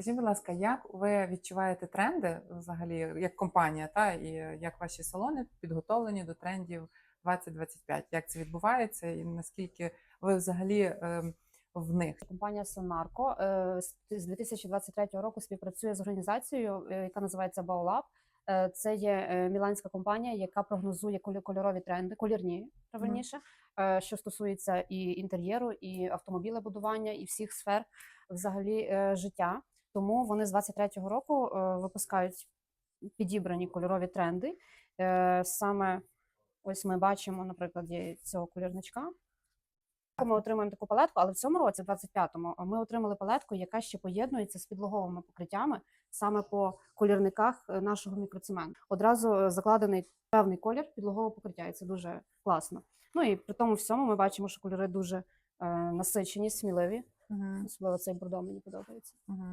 Скажіть, будь ласка, як ви відчуваєте тренди взагалі як компанія, та і як ваші салони підготовлені до трендів 2025? Як це відбувається, і наскільки ви взагалі ем, в них? Компанія Сонарко е, з з 2023 року співпрацює з організацією, е, яка називається Baolab. Е, Це є е, міланська компанія, яка прогнозує кольорові тренди, колірні правильніше, е, що стосується і інтер'єру, і автомобілебудування, і всіх сфер взагалі е, життя. Тому вони з 23-го року е, випускають підібрані кольорові тренди. Е, Саме ось ми бачимо, наприклад, цього колірничка. Ми отримуємо таку палетку, але в цьому році, в 25-му, ми отримали палетку, яка ще поєднується з підлоговими покриттями саме по колірниках е, нашого мікроцементу. Одразу закладений певний колір підлогового покриття, і це дуже класно. Ну і при тому всьому ми бачимо, що кольори дуже е, насичені, сміливі. Особливо цей бордо мені подобається.